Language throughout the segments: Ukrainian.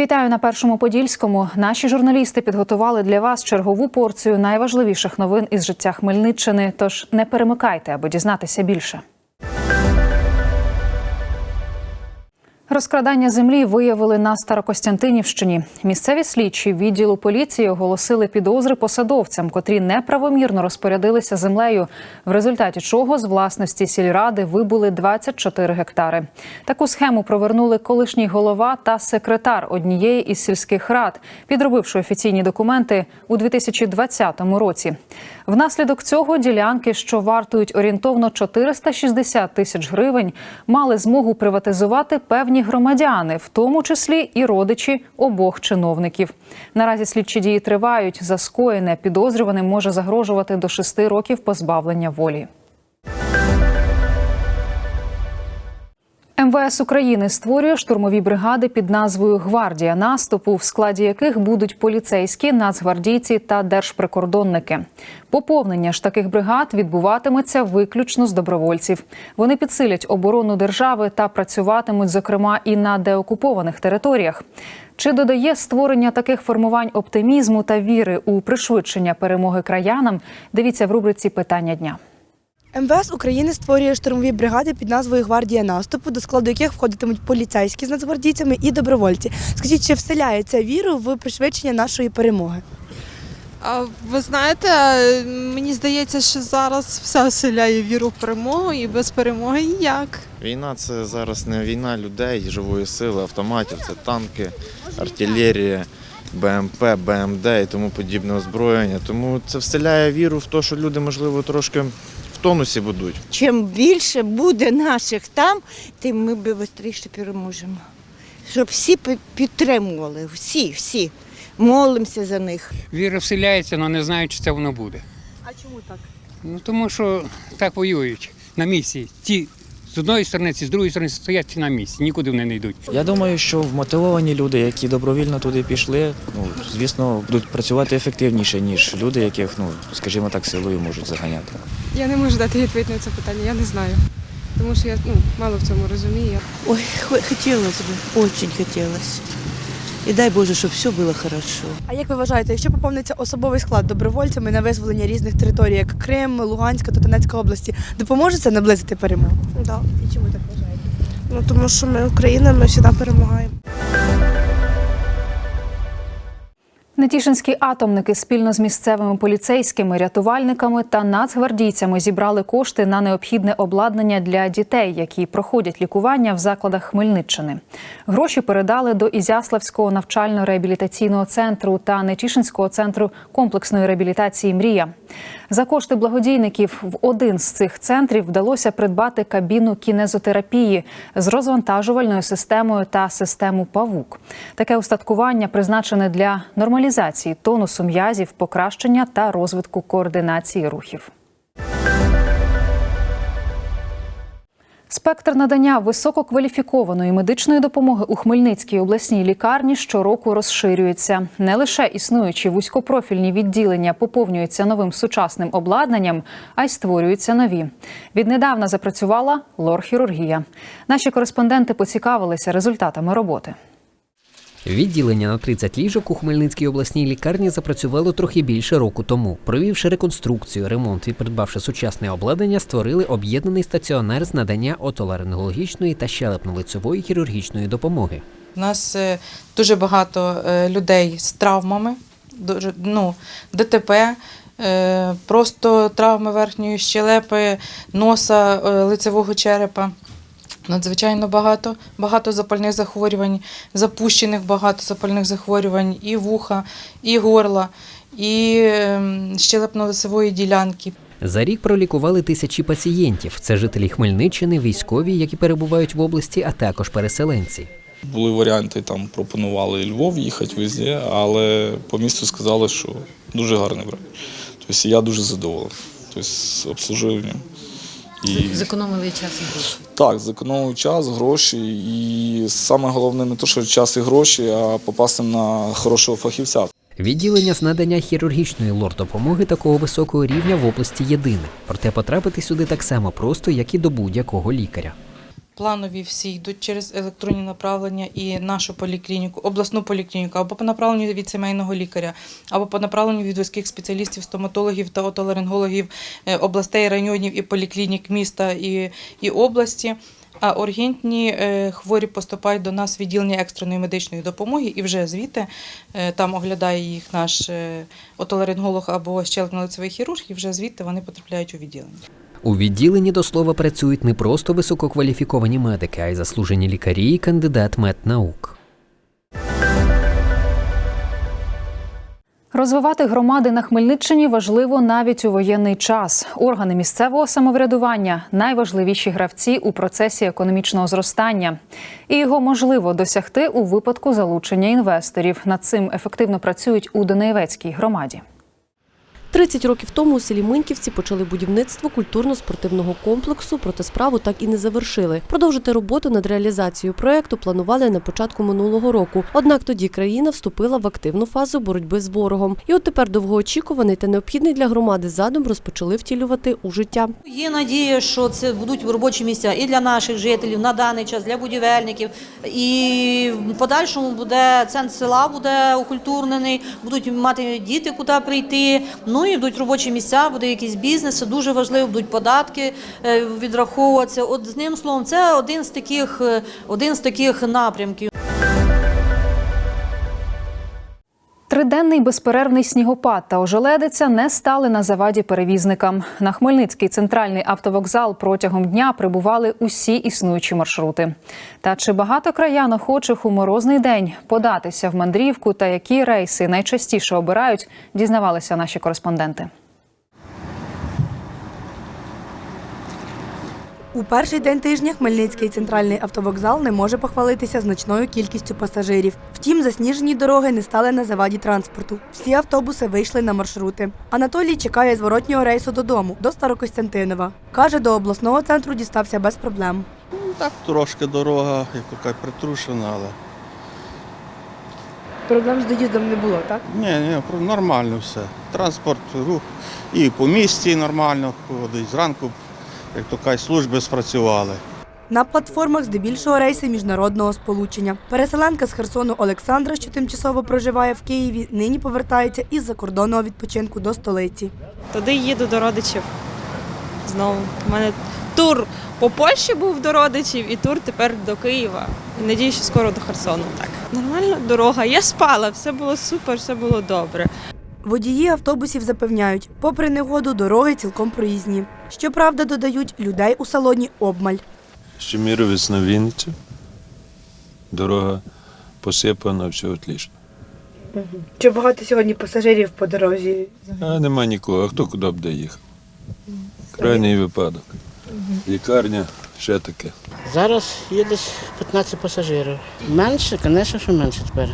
Вітаю на першому подільському. Наші журналісти підготували для вас чергову порцію найважливіших новин із життя Хмельниччини. Тож не перемикайте, аби дізнатися більше. Розкрадання землі виявили на Старокостянтинівщині. Місцеві слідчі відділу поліції оголосили підозри посадовцям, котрі неправомірно розпорядилися землею, в результаті чого з власності сільради вибули 24 гектари. Таку схему провернули колишній голова та секретар однієї із сільських рад, підробивши офіційні документи у 2020 році. Внаслідок цього ділянки, що вартують орієнтовно 460 тисяч гривень, мали змогу приватизувати певні громадяни, в тому числі і родичі обох чиновників. Наразі слідчі дії тривають. За скоєне підозрюваним може загрожувати до шести років позбавлення волі. МВС України створює штурмові бригади під назвою Гвардія наступу, в складі яких будуть поліцейські, нацгвардійці та держприкордонники. Поповнення ж таких бригад відбуватиметься виключно з добровольців. Вони підсилять оборону держави та працюватимуть, зокрема, і на деокупованих територіях. Чи додає створення таких формувань оптимізму та віри у пришвидшення перемоги краянам? Дивіться в рубриці Питання дня. МВС України створює штурмові бригади під назвою Гвардія наступу, до складу яких входитимуть поліцейські з нацгвардійцями і добровольці. Скажіть, чи вселяє це віру в пришвидшення нашої перемоги? А ви знаєте, мені здається, що зараз все оселяє віру в перемогу і без перемоги ніяк. Війна це зараз не війна людей, живої сили, автоматів, це танки, артилерія, БМП, БМД і тому подібне озброєння. Тому це вселяє віру в те, що люди, можливо, трошки тонусі будуть. Чим більше буде наших там, тим ми швидше переможемо. Щоб всі підтримували, всі, всі. Молимося за них. Віра вселяється, але не знаю, чи це воно буде. А чому так? Ну тому що так воюють на місці. Ті з одної сторони, ці з другої сторони стоять на місці, нікуди вони не йдуть. Я думаю, що вмотивовані люди, які добровільно туди пішли, ну звісно, будуть працювати ефективніше, ніж люди, яких, ну скажімо так, силою можуть заганяти. Я не можу дати відповідь на це питання, я не знаю. Тому що я ну, мало в цьому розумію. Ой, хотілося б, очень очень И дай Боже, щоб все було хорошо. А як ви вважаєте, якщо поповниться особовий склад добровольцями на визволення різних територій, як Крим, Луганська та Донецька області, допоможе це наблизити перемогу? Да. І чому так вважаєте? Ну тому що ми Україна, ми завжди перемагаємо. Нетішинські атомники спільно з місцевими поліцейськими, рятувальниками та нацгвардійцями зібрали кошти на необхідне обладнання для дітей, які проходять лікування в закладах Хмельниччини. Гроші передали до Ізяславського навчально-реабілітаційного центру та Нетішинського центру комплексної реабілітації Мрія. За кошти благодійників в один з цих центрів вдалося придбати кабіну кінезотерапії з розвантажувальною системою та систему павук. Таке устаткування призначене для нормалізації тонусу м'язів, покращення та розвитку координації рухів. Спектр надання висококваліфікованої медичної допомоги у Хмельницькій обласній лікарні щороку розширюється. Не лише існуючі вузькопрофільні відділення поповнюються новим сучасним обладнанням, а й створюються нові. Віднедавна запрацювала лор-хірургія. Наші кореспонденти поцікавилися результатами роботи. Відділення на 30 ліжок у Хмельницькій обласній лікарні запрацювало трохи більше року тому. Провівши реконструкцію, ремонт і придбавши сучасне обладнання, створили об'єднаний стаціонар з надання отоларингологічної та щелепно-лицевої хірургічної допомоги. У нас е, дуже багато е, людей з травмами, ну, ДТП, е, просто травми верхньої щелепи, носа, лицевого черепа. Надзвичайно багато, багато запальних захворювань, запущених багато запальних захворювань і вуха, і горла, і ем, щелепно-лицевої ділянки. За рік пролікували тисячі пацієнтів. Це жителі Хмельниччини, військові, які перебувають в області, а також переселенці. Були варіанти, там пропонували Львов їхати везде, але по місту сказали, що дуже гарний врач. Тобто я дуже задоволений. Тобто з обслуговуванням. І... Зекономили час і гроші. Так, зекономили час, гроші. І саме головне не те, що час і гроші, а попасти на хорошого фахівця. Відділення з надання хірургічної лор-допомоги такого високого рівня в області єдине. Проте потрапити сюди так само просто, як і до будь-якого лікаря. Планові всі йдуть через електронні направлення і нашу поліклініку, обласну поліклініку, або по направленню від сімейного лікаря, або по направленню від вузьких спеціалістів, стоматологів та отоларингологів е, областей, районів і поліклінік міста і, і області. А ургентні е, хворі поступають до нас в відділення екстреної медичної допомоги, і вже звідти е, там оглядає їх наш отоларинголог або щелепно-лицевий хірург, і вже звідти вони потрапляють у відділення. У відділенні до слова працюють не просто висококваліфіковані медики, а й заслужені лікарі і кандидат меднаук. Розвивати громади на Хмельниччині важливо навіть у воєнний час. Органи місцевого самоврядування найважливіші гравці у процесі економічного зростання, і його можливо досягти у випадку залучення інвесторів. Над цим ефективно працюють у Донеєвецькій громаді. 30 років тому у селі Миньківці почали будівництво культурно-спортивного комплексу, проте справу так і не завершили. Продовжити роботу над реалізацією проекту планували на початку минулого року. Однак тоді країна вступила в активну фазу боротьби з ворогом. І от тепер довгоочікуваний та необхідний для громади задум розпочали втілювати у життя. Є надія, що це будуть робочі місця і для наших жителів на даний час, для будівельників. І в подальшому буде центр села буде окультурнений, будуть мати діти, куди прийти. Ну і будуть робочі місця, буде якийсь бізнес. Дуже важливо, будуть податки е, відраховуватися. От з ним словом, це один з таких, е, один з таких напрямків. Триденний безперервний снігопад та ожеледиця не стали на заваді перевізникам. На Хмельницький центральний автовокзал протягом дня прибували усі існуючі маршрути. Та чи багато краян охочих у морозний день податися в мандрівку та які рейси найчастіше обирають, дізнавалися наші кореспонденти. У перший день тижня Хмельницький центральний автовокзал не може похвалитися значною кількістю пасажирів. Втім, засніжені дороги не стали на заваді транспорту. Всі автобуси вийшли на маршрути. Анатолій чекає зворотнього рейсу додому, до Старокостянтинова. Каже, до обласного центру дістався без проблем. Так, трошки дорога, як така притрушена, але. Проблем з доїздом не було, так? Ні, ні, нормально все. Транспорт, рух і по місті нормально ходить. Зранку, як то кажуть, служби спрацювали. На платформах здебільшого рейси міжнародного сполучення. Переселенка з Херсону Олександра, що тимчасово проживає в Києві, нині повертається із закордонного відпочинку до столиці. Туди їду до родичів. Знову. У мене тур по Польщі був до родичів і тур тепер до Києва. І надію, що скоро до Херсону. Так. Нормальна дорога. Я спала, все було супер, все було добре. Водії автобусів запевняють, попри негоду, дороги цілком проїзні. Щоправда, додають, людей у салоні обмаль. Щеміровець на Вінницю. Дорога посипана, все отлично. Чи багато сьогодні пасажирів по дорозі? А нема нікого, а хто куди б доїхав? Крайній випадок. Лікарня, ще таке. Зараз є десь 15 пасажирів. Менше, звісно, що менше тепер.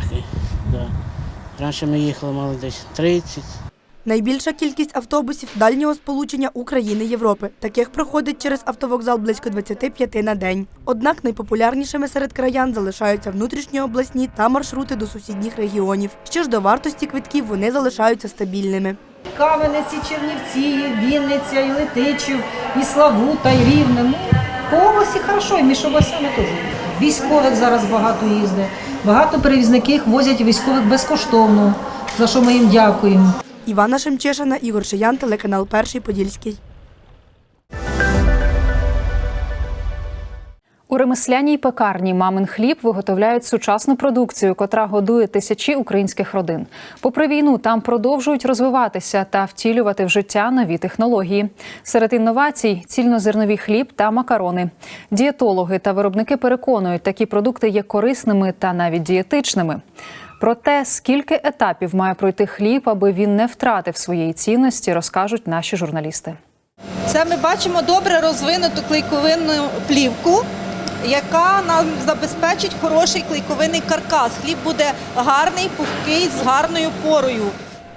Да. Раніше ми їхали, мали десь 30. Найбільша кількість автобусів дальнього сполучення України Європи. Таких проходить через автовокзал близько 25 на день. Однак найпопулярнішими серед краян залишаються внутрішньообласні та маршрути до сусідніх регіонів. Що ж до вартості квитків, вони залишаються стабільними. Кам'янець, і Чернівці, і Вінниця, і Летичів, і Славута, і Рівне. Ну, по області хорошо, і між областями теж. Військових зараз багато їздить. Багато перевізників возять військових безкоштовно, за що ми їм дякуємо. Івана Шемчишина, Ігор Шиян, телеканал Перший Подільський. У ремесляній пекарні Мамин хліб виготовляють сучасну продукцію, котра годує тисячі українських родин. Попри війну, там продовжують розвиватися та втілювати в життя нові технології. Серед інновацій цільнозернові хліб та макарони. Дієтологи та виробники переконують, такі продукти є корисними та навіть дієтичними. Про те, скільки етапів має пройти хліб, аби він не втратив своєї цінності, розкажуть наші журналісти. Це ми бачимо добре розвинуту клейковинну плівку, яка нам забезпечить хороший клейковинний каркас. Хліб буде гарний, пухкий, з гарною порою.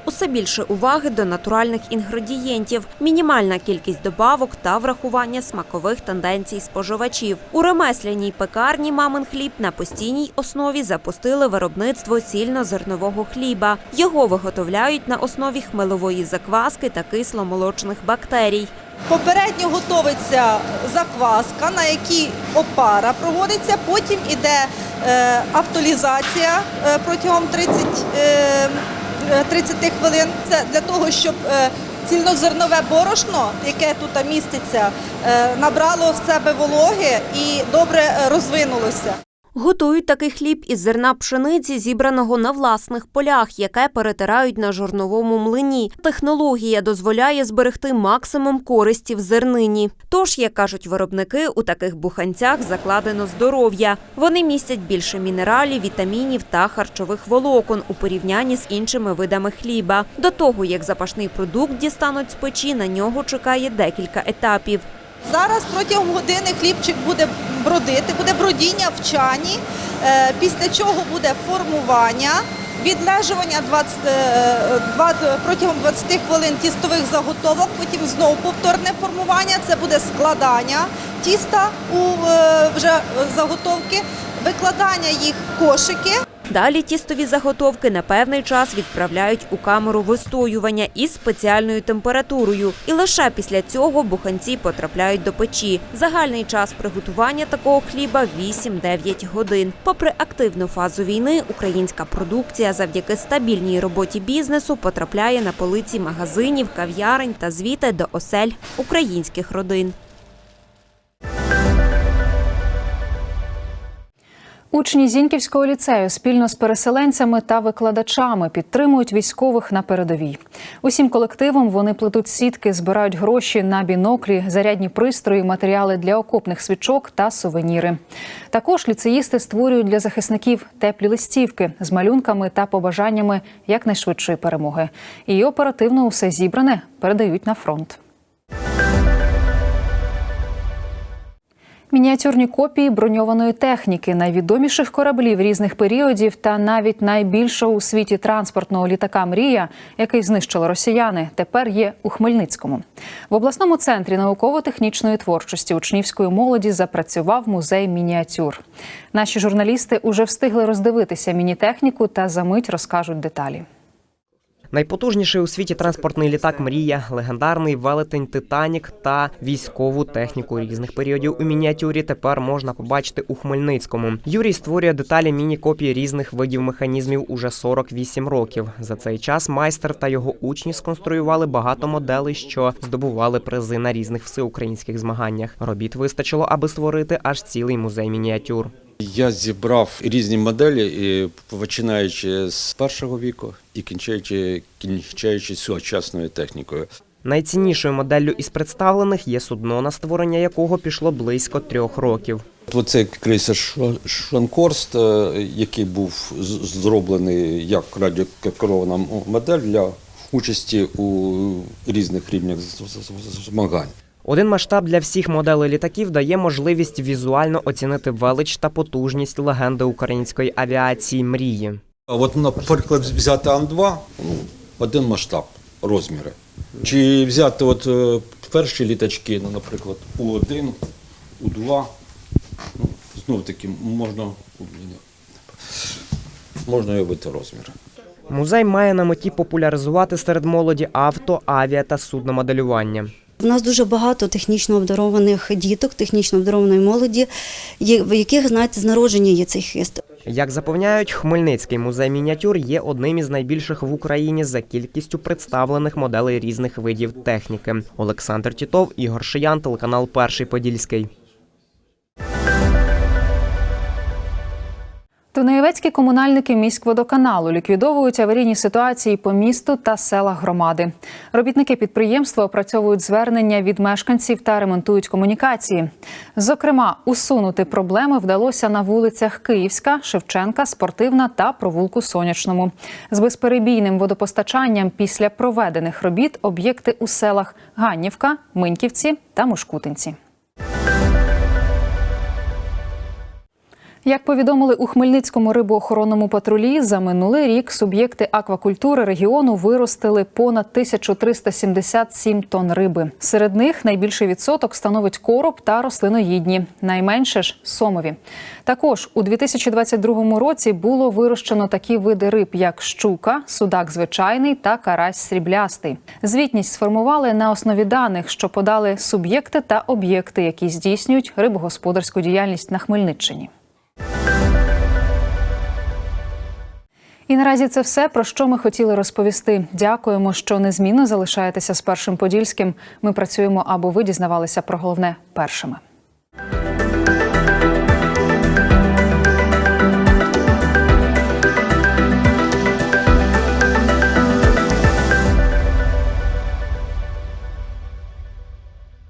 Усе більше уваги до натуральних інгредієнтів, мінімальна кількість добавок та врахування смакових тенденцій споживачів. У ремесляній пекарні мамин хліб на постійній основі запустили виробництво цільнозернового хліба. Його виготовляють на основі хмелової закваски та кисломолочних бактерій. Попередньо готовиться закваска, на якій опара проводиться, потім іде е, автолізація е, протягом 30, е, е, 30 хвилин. Це для того, щоб цільнозернове борошно, яке тут міститься, набрало в себе вологи і добре розвинулося. Готують такий хліб із зерна пшениці, зібраного на власних полях, яке перетирають на жорновому млині. Технологія дозволяє зберегти максимум користі в зернині. Тож, як кажуть виробники, у таких буханцях закладено здоров'я. Вони містять більше мінералів, вітамінів та харчових волокон у порівнянні з іншими видами хліба. До того, як запашний продукт дістануть з печі, на нього чекає декілька етапів. Зараз протягом години хлібчик буде бродити, буде бродіння в чані, е, після чого буде формування, відлежування 20, е, протягом 20 хвилин тістових заготовок, потім знову повторне формування, це буде складання тіста у е, вже заготовки, викладання їх в кошики. Далі тістові заготовки на певний час відправляють у камеру вистоювання із спеціальною температурою. І лише після цього буханці потрапляють до печі. Загальний час приготування такого хліба 8-9 годин. Попри активну фазу війни, українська продукція завдяки стабільній роботі бізнесу потрапляє на полиці магазинів, кав'ярень та звіти до осель українських родин. Учні Зіньківського ліцею спільно з переселенцями та викладачами підтримують військових на передовій. Усім колективом вони плетуть сітки, збирають гроші на біноклі, зарядні пристрої, матеріали для окопних свічок та сувеніри. Також ліцеїсти створюють для захисників теплі листівки з малюнками та побажаннями якнайшвидшої перемоги. І оперативно усе зібране передають на фронт. Мініатюрні копії броньованої техніки, найвідоміших кораблів різних періодів та навіть найбільшого у світі транспортного літака Мрія, який знищили росіяни, тепер є у Хмельницькому. В обласному центрі науково-технічної творчості учнівської молоді запрацював музей мініатюр. Наші журналісти уже встигли роздивитися мінітехніку та за мить розкажуть деталі. Найпотужніший у світі транспортний літак Мрія, легендарний велетень Титанік та військову техніку різних періодів у мініатюрі тепер можна побачити у Хмельницькому. Юрій створює деталі міні-копії різних видів механізмів уже 48 років. За цей час майстер та його учні сконструювали багато моделей, що здобували призи на різних всеукраїнських змаганнях. Робіт вистачило, аби створити аж цілий музей мініатюр. Я зібрав різні моделі, і починаючи з першого віку і кінчаючи, кінчаючи сучасною технікою. Найціннішою моделлю із представлених є судно, на створення якого пішло близько трьох років. Оце крейсер Ш- Шванкорст, е, який був зроблений як радіокерована модель для участі у різних рівнях змагань. Один масштаб для всіх моделей літаків дає можливість візуально оцінити велич та потужність легенди української авіації мрії. От, наприклад, взяти Ан-2, ну, один масштаб, розміри. Чи взяти от е, перші літачки, ну, наприклад, У-1, У-2, ну, знов таки можна, можна уявити розміри. Музей має на меті популяризувати серед молоді авто, авіа та судномоделювання. У нас дуже багато технічно обдарованих діток, технічно обдарованої молоді, в яких, знаєте, з народження є цей хист. Як запевняють, Хмельницький музей мініатюр є одним із найбільших в Україні за кількістю представлених моделей різних видів техніки. Олександр Тітов, Ігор Шиян, телеканал Перший Подільський. Дунаєвецькі комунальники міськводоканалу ліквідовують аварійні ситуації по місту та селах громади. Робітники підприємства опрацьовують звернення від мешканців та ремонтують комунікації. Зокрема, усунути проблеми вдалося на вулицях Київська, Шевченка, Спортивна та провулку Сонячному. З безперебійним водопостачанням після проведених робіт об'єкти у селах Ганнівка, Миньківці та Мушкутинці. Як повідомили у Хмельницькому рибоохоронному патрулі, за минулий рік суб'єкти аквакультури регіону виростили понад 1377 тонн риби. Серед них найбільший відсоток становить короб та рослиноїдні, найменше ж сомові. Також у 2022 році було вирощено такі види риб, як щука, судак звичайний та карась сріблястий. Звітність сформували на основі даних, що подали суб'єкти та об'єкти, які здійснюють рибогосподарську діяльність на Хмельниччині. І наразі це все про що ми хотіли розповісти. Дякуємо, що незмінно залишаєтеся з першим подільським. Ми працюємо, аби ви дізнавалися про головне першими.